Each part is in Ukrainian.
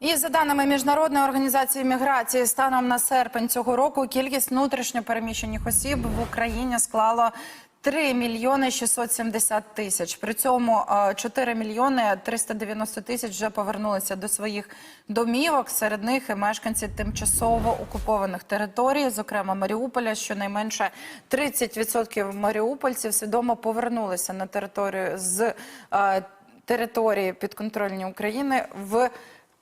І за даними міжнародної організації міграції, станом на серпень цього року кількість внутрішньо переміщених осіб в Україні склала 3 мільйони 670 тисяч. При цьому е, 4 мільйони 390 тисяч вже повернулися до своїх домівок. Серед них і мешканці тимчасово окупованих територій, зокрема Маріуполя. Щонайменше 30% маріупольців свідомо повернулися на територію з е, території підконтрольні України в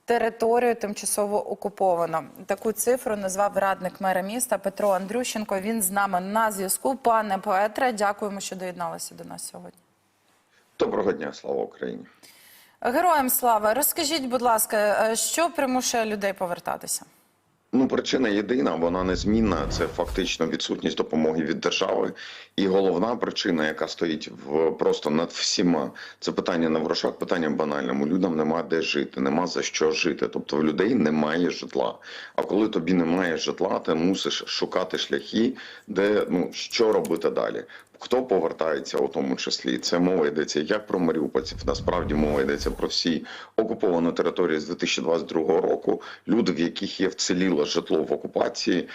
територію тимчасово окуповано. Таку цифру назвав радник мера міста Петро Андрющенко. Він з нами на зв'язку. Пане Петре, дякуємо, що доєдналися до нас сьогодні. Доброго дня, слава Україні. Героям слава, розкажіть, будь ласка, е, що примушує людей повертатися? Ну, причина єдина, вона незмінна. Це фактично відсутність допомоги від держави. І головна причина, яка стоїть в просто над всіма, це питання на грошах, питання банальному. Людям нема де жити, нема за що жити. Тобто в людей немає житла. А коли тобі немає житла, ти мусиш шукати шляхи, де ну що робити далі. Хто повертається у тому числі? Це мова йдеться як про маріупольців. Насправді мова йдеться про всі окуповані території з 2022 року. Люди, в яких є вціліле житло в окупації,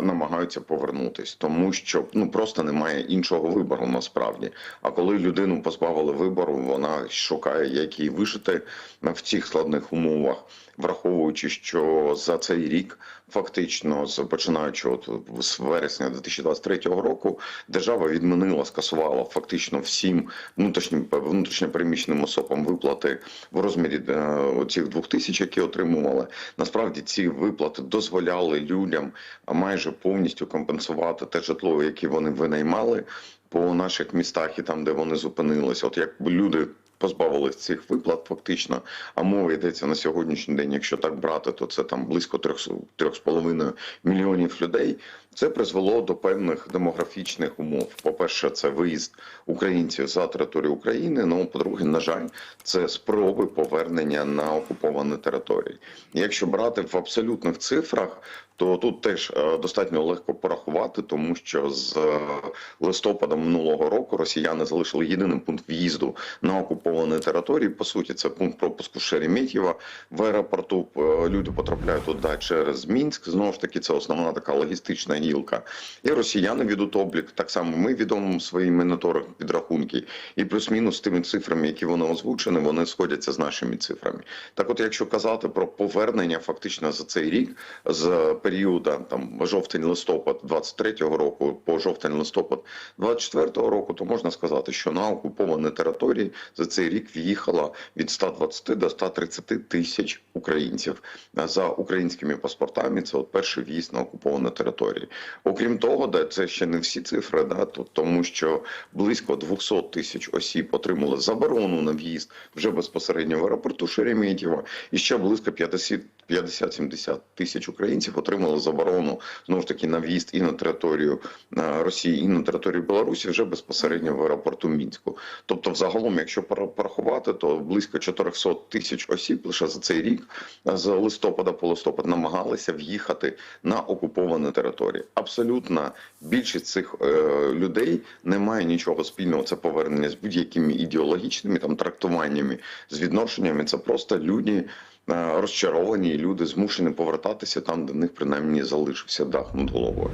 намагаються повернутись, тому що ну просто немає іншого вибору насправді. А коли людину позбавили вибору, вона шукає, як їй вижити в цих складних умовах, враховуючи, що за цей рік, фактично, починаючи от з вересня 2023 року, держава відмінила, скасувала фактично всім внутрішнім внутрішньопереміщеним особам виплати в розмірі е, цих двох тисяч, які отримували. Насправді ці виплати дозволяли людям майже повністю компенсувати те житло, яке вони винаймали по наших містах і там, де вони зупинилися. От як люди позбавились цих виплат, фактично, а мова йдеться на сьогоднішній день. Якщо так брати, то це там близько 3,5 мільйонів людей. Це призвело до певних демографічних умов. По-перше, це виїзд українців за територію України. Ну, по-друге, на жаль, це спроби повернення на окуповані території. Якщо брати в абсолютних цифрах, то тут теж е, достатньо легко порахувати, тому що з е, листопада минулого року росіяни залишили єдиний пункт в'їзду на окуповані території. По суті, це пункт пропуску Шереметьєва. В аеропорту е, люди потрапляють туди через Мінськ. Знову ж таки, це основна така логістична гілка. І росіяни ведуть облік. Так само ми відомимо свої моніторинг підрахунки. І плюс-мінус тими цифрами, які вони озвучені, вони сходяться з нашими цифрами. Так, от, якщо казати про повернення, фактично за цей рік з періоду там жовтень-листопад 23-го року по жовтень-листопад 24-го року, то можна сказати, що на окуповані території за цей рік в'їхало від 120 до 130 тисяч українців за українськими паспортами. Це от перший в'їзд на окуповані території. Окрім того, да, це ще не всі цифри, да, то, тому що близько 200 тисяч осіб отримали заборону на в'їзд вже безпосередньо в аеропорту Шереметьєва, і ще близько 50 50-70 тисяч українців отримали заборону знову ж таки на в'їзд і на територію е, Росії, і на територію Білорусі вже безпосередньо в аеропорту Мінську. Тобто, взагалом, якщо порахувати, то близько 400 тисяч осіб лише за цей рік з листопада по листопад намагалися в'їхати на окуповані території. Абсолютно більшість цих е, людей не має нічого спільного. Це повернення з будь-якими ідеологічними там трактуваннями, з відношеннями. Це просто люди. е, Розчаровані люди змушені повертатися там, де в них принаймні залишився дах над головою.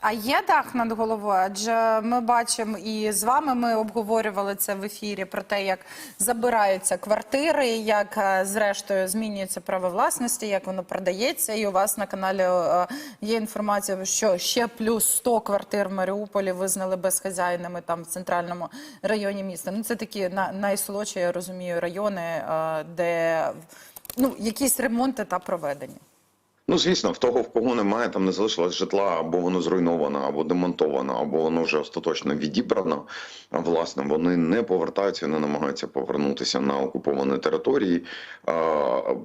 А є дах над головою? Адже ми бачимо і з вами ми обговорювали це в ефірі про те, як забираються квартири, як е, зрештою змінюється право власності, як воно продається. І у вас на каналі е, є інформація, що ще плюс 100 квартир в Маріуполі визнали безхазяйними там в центральному районі міста. Ну це такі на найсолодші, я розумію, райони, е, де ну якісь ремонти та проведені. Ну, звісно, в того, в кого немає, там не залишилось житла, або воно зруйновано, або демонтовано, або воно вже остаточно відібрано. Власне, вони не повертаються, не намагаються повернутися на окуповані території.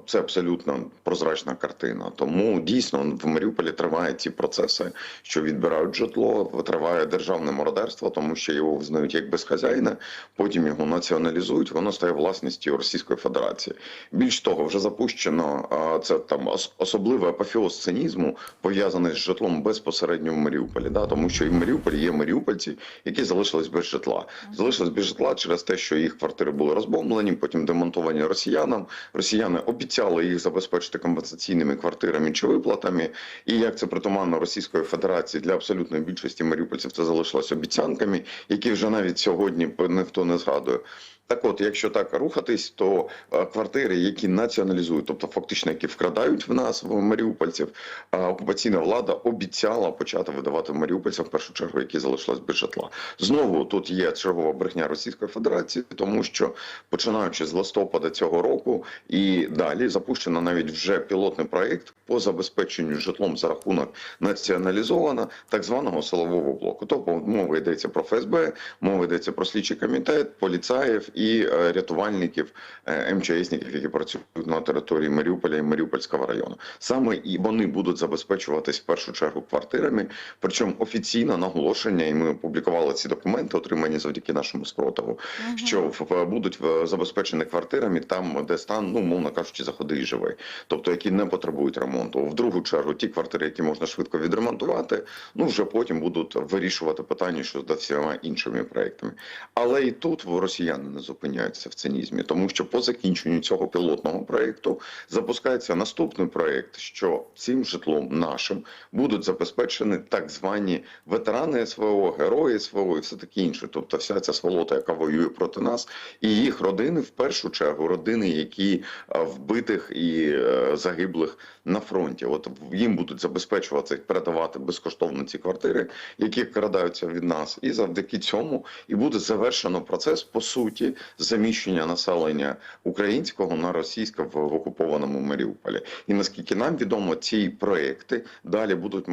Це абсолютно прозрачна картина. Тому дійсно в Маріуполі тривають ці процеси, що відбирають житло, триває державне мародерство, тому що його визнають як безхазяйне, потім його націоналізують. Воно стає власністю Російської Федерації. Більш того, вже запущено це там особливе апофеоз цинізму пов'язаний з житлом безпосередньо в Маріуполі. Да? Тому що і в Маріуполі є маріупольці, які залишились без житла. Залишились без житла через те, що їх квартири були розбомблені, потім демонтовані росіянам. Росіяни обіцяли їх забезпечити компенсаційними квартирами чи виплатами. І як це притаманно Російської Федерації для абсолютної більшості маріупольців, це залишилось обіцянками, які вже навіть сьогодні ніхто не згадує. Так от, якщо так рухатись, то е, квартири, які націоналізують, тобто фактично які вкрадають в нас в маріупольців, окупаційна влада обіцяла почати видавати маріупольцям в першу чергу, які залишились без житла. Знову тут є чергова брехня Російської Федерації, тому що починаючи з листопада цього року і далі запущено навіть вже пілотний проект по забезпеченню житлом за рахунок націоналізована так званого силового блоку. Тобто мова йдеться про ФСБ, мова йдеться про слідчий комітет, поліцаїв і е, рятувальників, е, МЧСників, які працюють на території Маріуполя і Маріупольського району. Саме і вони будуть забезпечуватись в першу чергу квартирами. Причому офіційне наголошення, і ми опублікували ці документи, отримані завдяки нашому спротиву, що в- будуть е, забезпечені квартирами там, де стан, ну мовно кажучи, заходи і живий, тобто які не потребують ремонту. В другу чергу, ті квартири, які можна швидко відремонтувати, ну вже потім будуть вирішувати питання щодо всіма іншими проектами. Але і тут в росіяни не зупиняються в цинізмі, тому що по закінченню цього пілотного проекту запускається наступний проект, що цим житлом нашим будуть забезпечені так звані ветерани СВО, герої СВО і все таке інше. Тобто, вся ця сволота, яка воює проти нас, і їх родини, в першу чергу, родини, які е, вбитих і е, загиблих на фронті. От їм будуть забезпечуватися передавати безкоштовно ці квартири, які крадаються від нас, і завдяки цьому і буде завершено процес по суті заміщення населення українського на російське в, окупованому Маріуполі. І наскільки нам відомо, ці проекти далі будуть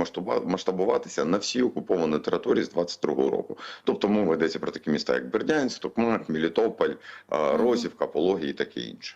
масштабуватися на всі окуповані території з 22-го року. Тобто мова йдеться про такі міста, як Бердянськ, Токмак, Мілітополь, Розівка, Пологі і таке інше.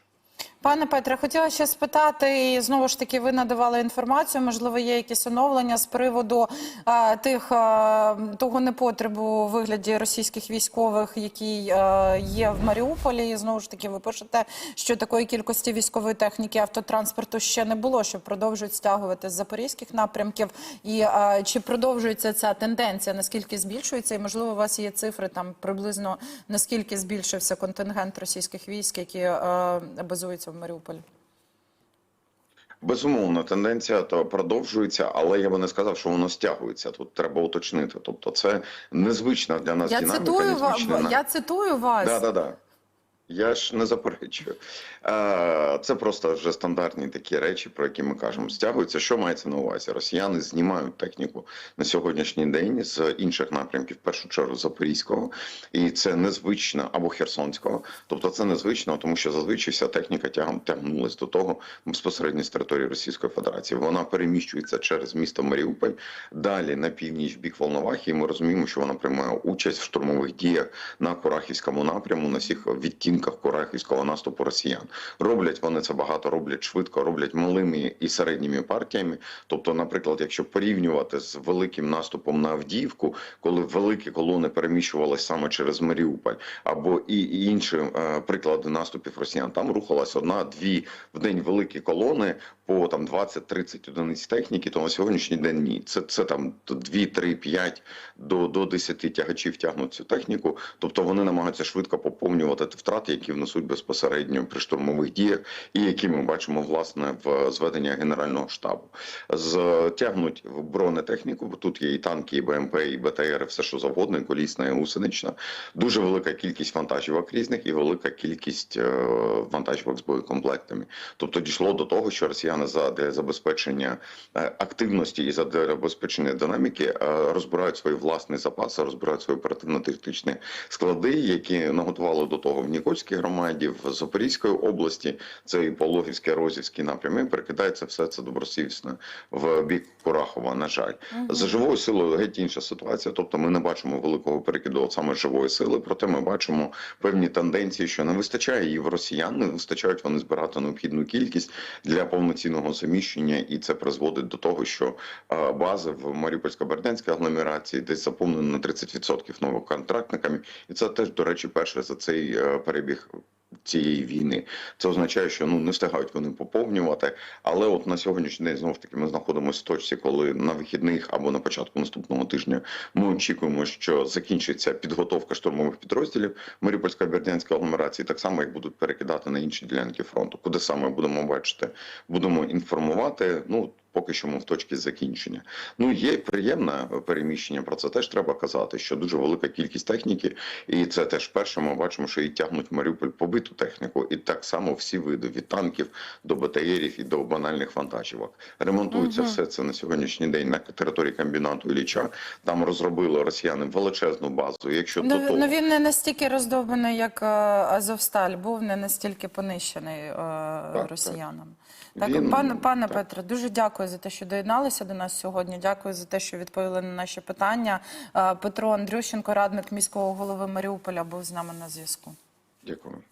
Пане Петре, хотіла ще спитати, і знову ж таки, ви надавали інформацію. Можливо, є якісь оновлення з приводу е, тих е, того непотребу у вигляді російських військових, який е, є в Маріуполі. І знову ж таки, ви пишете, що такої кількості військової техніки автотранспорту ще не було, що продовжують стягувати з запорізьких напрямків. І е, чи продовжується ця тенденція? Наскільки збільшується? І можливо, у вас є цифри там приблизно наскільки збільшився контингент російських військ, які е, базуються в Маріуполі? Безумовно, тенденція то продовжується, але я би не сказав, що воно стягується. Тут треба уточнити. Тобто, це незвична для нас Я динаміка, цитую незвична Я цитую вас. Да, да, да. Я ж не заперечую. Е, Це просто вже стандартні такі речі, про які ми кажемо. Стягуються. Що мається на увазі? Росіяни знімають техніку на сьогоднішній день з інших напрямків, в першу чергу Запорізького, і це незвично або Херсонського. Тобто це незвично, тому що зазвичай вся техніка тягом тягнулась до того безпосередньо з території Російської Федерації. Вона переміщується через місто Маріуполь, далі на північ бік Волновахи. І ми розуміємо, що вона приймає участь в штурмових діях на Курахівському напряму, на всіх відтінках Курахівського наступу росіян. Роблять вони це багато, роблять швидко, роблять малими і середніми партіями. Тобто, наприклад, якщо порівнювати з великим наступом на Авдіївку, коли великі колони переміщувалися саме через Маріуполь, або і, інші е, приклади наступів росіян, там рухалась одна-дві в день великі колони по там 20-30 одиниць техніки, то на сьогоднішній день ні. Це, це там 2, 3, 5 до, до 10 тягачів тягнуть цю техніку. Ттобто вони намагаються швидко поповнювати ті які внесуть безпосередньо при штурмових діях, і які ми бачимо власне в зведення Генерального штабу. З тягнуть в бронетехніку, бо тут є і танки, і БМП, і БТР, і все що завгодно, і колісна, і гусенична. Дуже велика кількість вантажівок різних і велика кількість е, вантажівок з боєкомплектами. Тобто дійшло до того, що росіяни за для забезпечення е, активності і за забезпечення динаміки е, розбирають свої власні запаси, розбирають свої оперативно-тактичні склади, які наготували до того в Нікольській громаді, в Запорізької області, це і Пологівський, Розівський напрям, і перекидається все це добросовісно в бік Курахова. На жаль, за живою силою геть інша ситуація. Тобто, ми не бачимо великого перекиду от саме живої сили. Проте ми бачимо певні тенденції, що не вистачає її в росіян, не вистачають вони збирати необхідну кількість для повноцінного заміщення, і це призводить до того, що бази в Маріупольсько-Бердянській агломерації десь заповнені на 30% новоконтрактниками, і це теж, до речі, перше за цей е, перебіг цієї війни. Це означає, що ну не встигають вони поповнювати. Але от на сьогоднішній день знов таки ми знаходимося в точці, коли на вихідних або на початку наступного тижня ми очікуємо, що закінчиться підготовка штурмових підрозділів Маріупольської Бердянської агломерації. Так само їх будуть перекидати на інші ділянки фронту. Куди саме будемо бачити, будемо інформувати. Ну поки що ми в точці закінчення. Ну є приємне переміщення. Про це теж треба казати, що дуже велика кількість техніки, і це теж перше. Ми бачимо, що і тягнуть в Маріуполь побиту техніку, і так само всі види від танків до БТРів і до банальних вантажівок. Ремонтується все це на сьогоднішній день на території комбінату Ілліча. Там розробили росіяни величезну базу. Якщо до Ну, того ну він не настільки роздовбаний, як е, Азовсталь, був не настільки понищений е, росіянам. Так, Він- пане, пане так. Петре, дуже дякую за те, що доєдналися до нас сьогодні. Дякую за те, що відповіли на наші питання. Е, Петро Андрющенко, радник міського голови Маріуполя, був з нами на зв'язку. дякую.